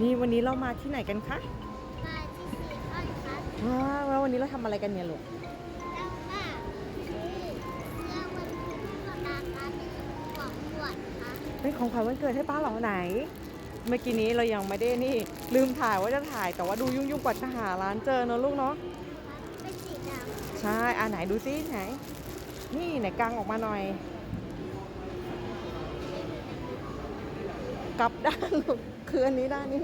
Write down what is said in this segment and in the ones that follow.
นี่วันนี้เรามาที่ไหนกันคะมาที่ซีคอนครับว้าวแล้ววันนี้เราทำอะไรกันเนี่ยลูกแล้วก็ซื้อเสื้อวันพุธกับราคาเป็นของขวัญครับเป็นของขวัญวันเกิดให้ป้าเหรอไหน เมื่อกี้นี้เรายังไม่ได้นี่ ลืมถ่ายว่าจะถ่ายแต่ว่าดูยุ่งๆกว่าจะหาร้านเจอเนอะลูกเนาะเป็นสีดใช่อ่าไหนดูซิไหน นี่ไหนกางออกมาหน่อยกลับด้านลูก คืออันนี้ด้านนี้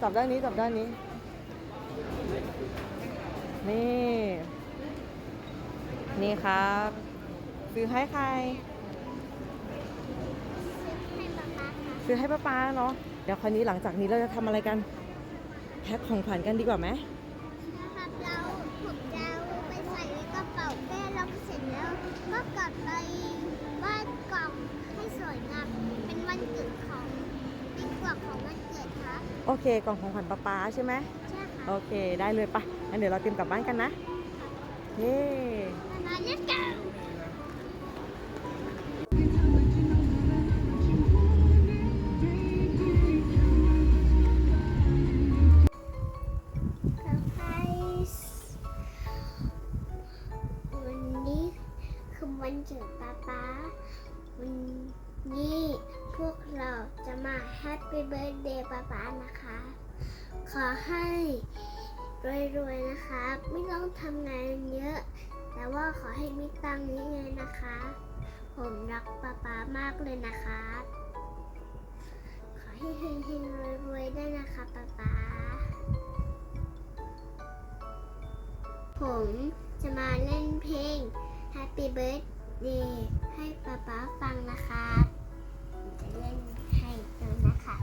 จับด้านนี้จับด้านนี้ นี่ นี่ครับซื้อให้ใคร ซื้อให้ป้าป้าเนาะเดี๋ยวคราวนี้หลังจากนี้เราจะทำอะไรกัน แพ็คของขวัญกันดีกว่าไหมครับเราผมจะเอาไปใส่ในกระเป๋าแก้แล้วเสร็จแล้วก็กลับไปวาดกล่องให้สวยงามเป็นวันเกิดของ เป็นกล่องของวันเกิดครับโอเค กล่องของขวัญป้าป้าใช่ไหมใช่ค่ะโอเค ได้เลยปะงั้นเดี๋ยวเราเตรียมกลับบ้านกันนะ เย้ มาเล่นกันวัน มาแฮปปี้เบิร์ดเดย์ป๊าป๊านะคะ ขอให้รวยๆนะคะ ไม่ต้องทำงานเยอะ แต่ว่าขอให้มีตังค์เยอะๆนะคะ ผมรักป๊าป๊ามากเลยนะคะ ขอให้เฮงๆรวยๆได้นะคะป๊าป๊าผมจะมาเล่นเพลง Happy Birthday ให้ป๊าป๊าฟังนะคะจะเล่น ค่ะ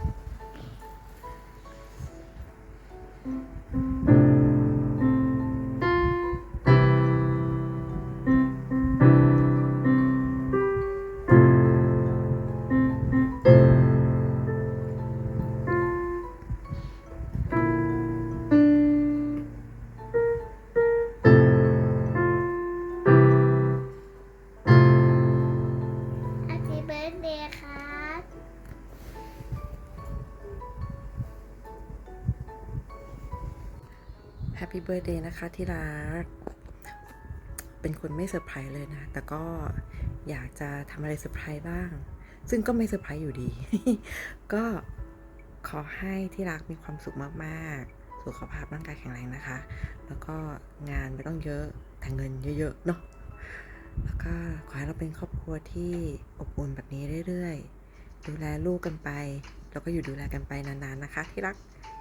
แฮปปี้เบิร์ดเดย์นะคะที่รัก เป็นคนไม่เซอร์ไพรส์เลยนะ แต่ก็อยากจะทำอะไรเซอร์ไพรส์บ้าง ซึ่งก็ไม่เซอร์ไพรส์อยู่ดี ก็ขอให้ที่รักมีความสุขมากๆ สุขภาพร่างกายแข็งแรงนะคะ แล้วก็งานไม่ต้องเยอะ แต่เงินเยอะๆ เนาะ แล้วก็ขอให้เราเป็นครอบครัวที่อบอุ่นแบบนี้เรื่อยๆ ดูแลลูกกันไป แล้วก็อยู่ดูแลกันไปนานๆนะคะ ที่รัก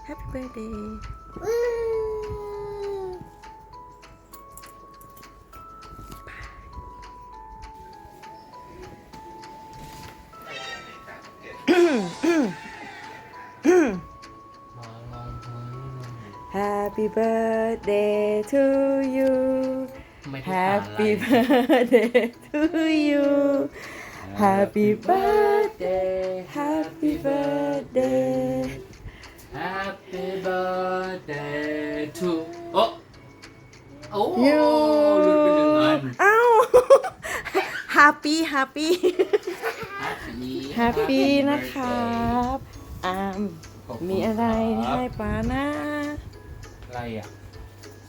Happy Birthday Happy birthday to you ไม่ได้อ่านอะไร Happy birthday to you Happy birthday Happy birthday Happy birthday to โอ้โอ้ you หลุดไปหนึ่งอัน อ้าว Happy Happy Happy Happy นะครับอามมีอะไรให้ป้านะ อะไรอะ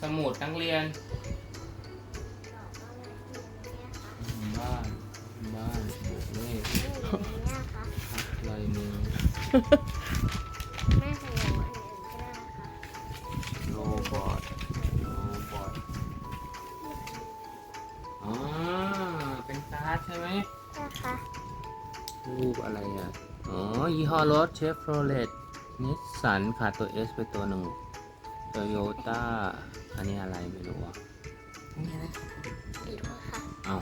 สมุดนักเรียนบ้านบ้านเลขเนี่ยค่ะลายมือแม่ของหนูอันอื่นก็ได้ค่ะโรบอทโรบอทอ๋อเป็นการ์ดใช่ไหมนะคะรูปอะไรอะ อ๋อ ยี่ห้อรถเชฟโรเลตนิสสันขาดตัว S ไปตัวหนึ่ง โตโยต้า อันนี้อะไรไม่รู้อะนี่อะไรอีกค่ะเอ้า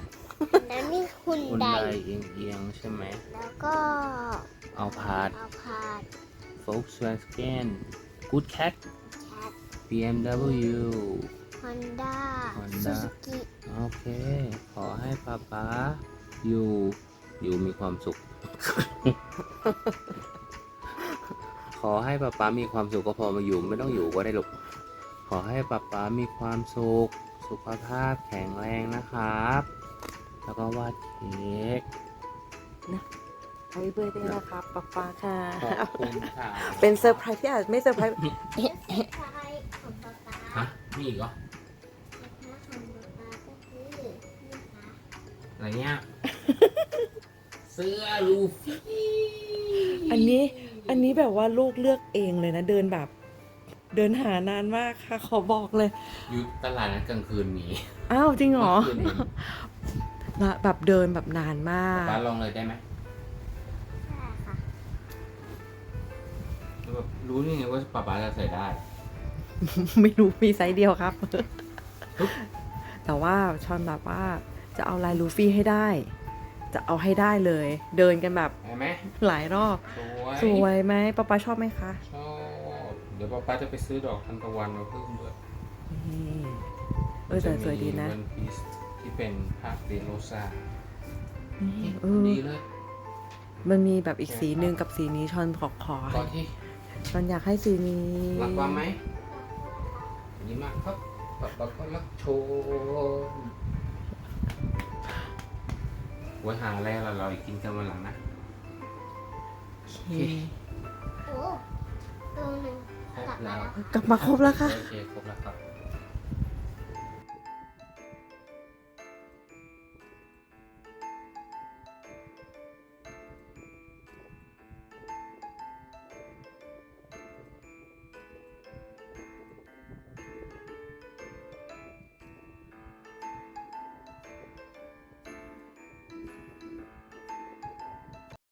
แล้วนี่คุณคุณใดไดเอียงเอียงๆใช่ไหม แล้วก็เอาพาดเอาพาด Volkswagen Good Cat แคท BMW ฮอนด้า Honda ซูซูกิโอเค ขอให้ป๊าป๊าอยู่ อยู่มีความสุขข อให้ป๊าป๊ามีความสุขก็พอมาอยู่ไม่ต้องอยู่ก็ได้ลูกขอให้ป๊าป๊ามีความสุข สุขภาพแข็งแรงนะครับ แล้วก็วาดเค้กท Happy birthday นะครับป๊าป๊าค่ะ ขอบคุณค่ะเป็นเซอร์ไพรส์ที่อาจไม่เซอร์ไพรส์เอ๊ะเอ๊ะอะไรของป๊าป๊าฮะมีอีกเหรอนะคะของป๊าป๊าก็คือนี่ค่ะอะไรเงี้ยเสื้อลูฟี่ อันนี้ อันนี้แบบว่าลูกเลือกเองเลยนะ เดินแบบ เดินหานานมากค่ะ ขอบอกเลย อยู่ตลาดนัดกลางคืนมีอ้าวจริงเหรอเมื่อคืนเองนะแบบเดินแบบนานมาก ป้าลองเลยได้ไหมใช่ค่ะแล้วแบบรู้นี่ไงว่าป้าป้าจะใส่ได้ ไม่รู้มีไซส์เดียวครับ แต่ว่าชอนแบบว่าจะเอาลายลูฟี่ให้ได้ จะเอาให้ได้เลย เดินกันแบบเห็นไหมหลายรอบ สวยสวยไหมป๊าป๊าชอบไหมคะชอบเดี๋ยวป้าป้าจะไปซื้อดอกทานตะวันมาเพิ่มด้วยนี่เออแต่สวยดีนะวันพีซที่เป็นภาพเดโรซานี่เออดีเลย มันมีแบบอีกสีหนึ่งกับสีนี้ชอนขอขอก่อนที่ชอนอยากให้สีนี้รักว่าไหมดีมากครับป้าป้าก็รักโชว์ ไว้หาอะไรเราเราอีกกินกันวันหลังนะ โอเค โอ้ตัวหนึ่งครบแล้ว กลับมาครบแล้วค่ะ โอเค ครบแล้วครับ